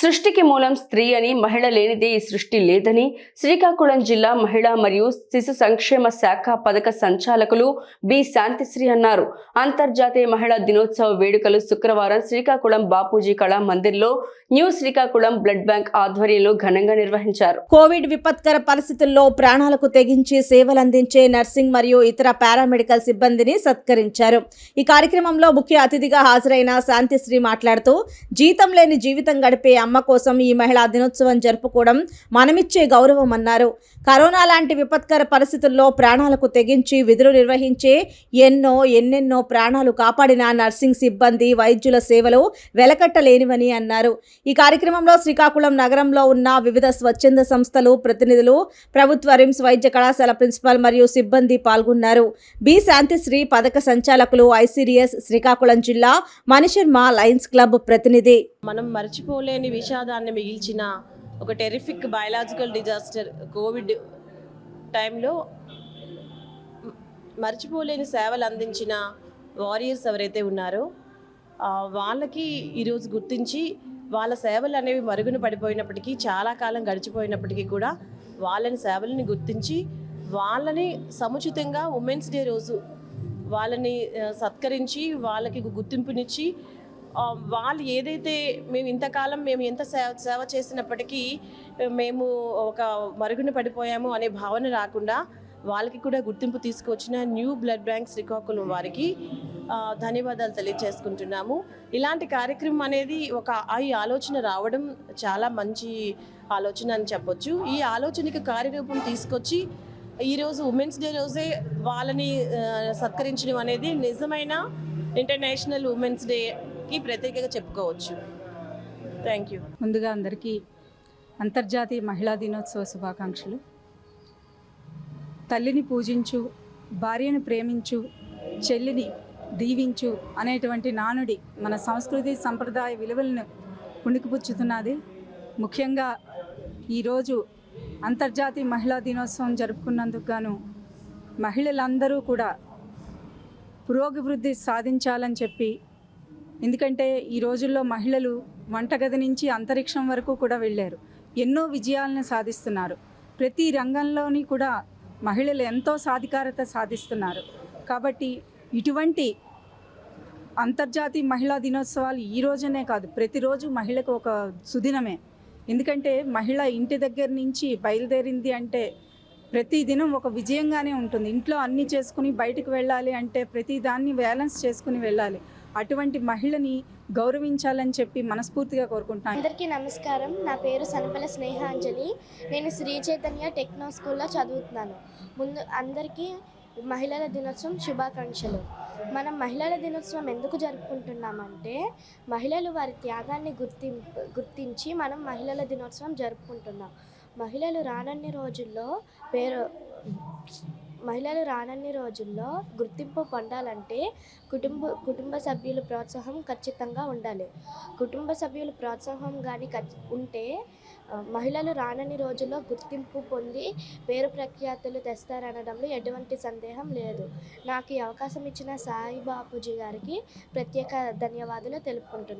సృష్టికి మూలం స్త్రీ అని మహిళ లేనిదే ఈ సృష్టి లేదని శ్రీకాకుళం జిల్లా మహిళా మరియు శిశు సంక్షేమ శాఖ పథక సంచాలకులు బి. శాంతిశ్రీ అన్నారు. అంతర్జాతీయ మహిళా దినోత్సవ వేడుకలు శుక్రవారం శ్రీకాకుళం బాపూజీ కళా మందిర్లో న్యూ శ్రీకాకుళం బ్లడ్ బ్యాంక్ ఆధ్వర్యంలో ఘనంగా నిర్వహించారు. కోవిడ్ విపత్కర పరిస్థితుల్లో ప్రాణాలకు తెగించి సేవలందించే నర్సింగ్ మరియు ఇతర పారామెడికల్ సిబ్బందిని సత్కరించారు. ఈ కార్యక్రమంలో ముఖ్య అతిథిగా హాజరైన శాంతిశ్రీ మాట్లాడుతూ జీతం లేని జీవితం గడిపే అమ్మ కోసం ఈ మహిళా దినోత్సవం జరుపుకోవడం మనమిచ్చే గౌరవం అన్నారు కరోనా లాంటి విపత్కర పరిస్థితుల్లో ప్రాణాలకు తెగించి విధులు నిర్వహించే ఎన్నో ఎన్నెన్నో ప్రాణాలు కాపాడిన నర్సింగ్ సిబ్బంది వైద్యుల సేవలు వెలకట్టలేనివని అన్నారు. ఈ కార్యక్రమంలో శ్రీకాకుళం నగరంలో ఉన్న వివిధ స్వచ్ఛంద సంస్థలు ప్రతినిధులు ప్రభుత్వ రిమ్స్ వైద్య కళాశాల ప్రిన్సిపాల్ మరియు సిబ్బంది పాల్గొన్నారు. బి. శాంతిశ్రీ పథక సంచాలకులు ఐసిడిఎస్ శ్రీకాకుళం జిల్లా మణిశర్మ లయన్స్ క్లబ్ ప్రతినిధి. మనం మర్చిపోలేని విషాదాన్ని మిగిల్చిన ఒక టెరిఫిక్ బయలాజికల్ డిజాస్టర్ కోవిడ్ టైంలో మర్చిపోలేని సేవలు అందించిన వారియర్స్ ఎవరైతే ఉన్నారో వాళ్ళకి ఈరోజు గుర్తించి వాళ్ళ సేవలు అనేవి మరుగున పడిపోయినప్పటికీ చాలా కాలం గడిచిపోయినప్పటికీ కూడా వాళ్ళని సేవలని గుర్తించి వాళ్ళని సముచితంగా ఉమెన్స్ డే రోజు వాళ్ళని సత్కరించి వాళ్ళకి గుర్తింపునిచ్చి వాళ్ళు ఏదైతే మేము ఇంతకాలం మేము ఎంత సేవ సేవ చేసినప్పటికీ మేము ఒక మరుగున పడిపోయాము అనే భావన రాకుండా వాళ్ళకి కూడా గుర్తింపు తీసుకొచ్చిన న్యూ బ్లడ్ బ్యాంక్ శ్రీకాకుళం వారికి ధన్యవాదాలు తెలియజేసుకుంటున్నాము ఇలాంటి కార్యక్రమం అనేది ఒక ఈ ఆలోచన రావడం చాలా మంచి ఆలోచన అని చెప్పొచ్చు. ఈ ఆలోచనకి కార్యరూపం తీసుకొచ్చి ఈరోజు ఉమెన్స్ డే రోజే వాళ్ళని సత్కరించడం అనేది నిజమైన ఇంటర్నేషనల్ ఉమెన్స్ డే డేకి ప్రత్యేకంగా చెప్పుకోవచ్చు. థ్యాంక్ యూ ముందుగా అందరికీ అంతర్జాతీయ మహిళా దినోత్సవ శుభాకాంక్షలు. తల్లిని పూజించు భార్యను ప్రేమించు చెల్లిని దీవించు అనేటువంటి నానుడి మన సంస్కృతి సంప్రదాయ విలువలను ఉణికిపుచ్చుతున్నది ముఖ్యంగా ఈరోజు అంతర్జాతీయ మహిళా దినోత్సవం జరుపుకున్నందుకు గాను మహిళలందరూ కూడా పురోభివృద్ధి సాధించాలని చెప్పి ఎందుకంటే ఈ రోజుల్లో మహిళలు వంటగది నుంచి అంతరిక్షం వరకు కూడా వెళ్ళారు. ఎన్నో విజయాలను సాధిస్తున్నారు. ప్రతి రంగంలోని కూడా మహిళలు ఎంతో సాధికారత సాధిస్తున్నారు. కాబట్టి ఇటువంటి అంతర్జాతీయ మహిళా దినోత్సవాలు ఈ రోజునే కాదు ప్రతిరోజు మహిళకు ఒక సుదినమే. ఎందుకంటే మహిళ ఇంటి దగ్గర నుంచి బయలుదేరింది అంటే ప్రతి దినం ఒక విజయంగానే ఉంటుంది. ఇంట్లో అన్నీ చేసుకుని బయటకు వెళ్ళాలి అంటే ప్రతి దాన్ని బ్యాలెన్స్ చేసుకుని వెళ్ళాలి. అటువంటి మహిళని గౌరవించాలని చెప్పి మనస్ఫూర్తిగా కోరుకుంటున్నాను. అందరికీ నమస్కారం. నా పేరు సనపల స్నేహాంజలి. నేను శ్రీ చైతన్య టెక్నో స్కూల్లో చదువుతున్నాను. ముందు అందరికీ మహిళల దినోత్సవం శుభాకాంక్షలు. మనం మహిళల దినోత్సవం ఎందుకు జరుపుకుంటున్నామంటే మహిళలు వారి త్యాగాన్ని గుర్తి గుర్తించి మనం మహిళల దినోత్సవం జరుపుకుంటున్నాం. మహిళలు రానన్ని రోజుల్లో పేరు మహిళలు రానన్ని రోజుల్లో గుర్తింపు పొందాలంటే కుటుంబ కుటుంబ సభ్యుల ప్రోత్సాహం ఖచ్చితంగా ఉండాలి. కుటుంబ సభ్యుల ప్రోత్సాహం కానీ ఉంటే మహిళలు రానన్ని రోజుల్లో గుర్తింపు పొంది పేరు ప్రఖ్యాతులు తెస్తారనడంలో ఎటువంటి సందేహం లేదు. నాకు ఈ అవకాశం ఇచ్చిన సాయి బాపూజీ గారికి ప్రత్యేక ధన్యవాదాలు తెలుపుకుంటున్నాను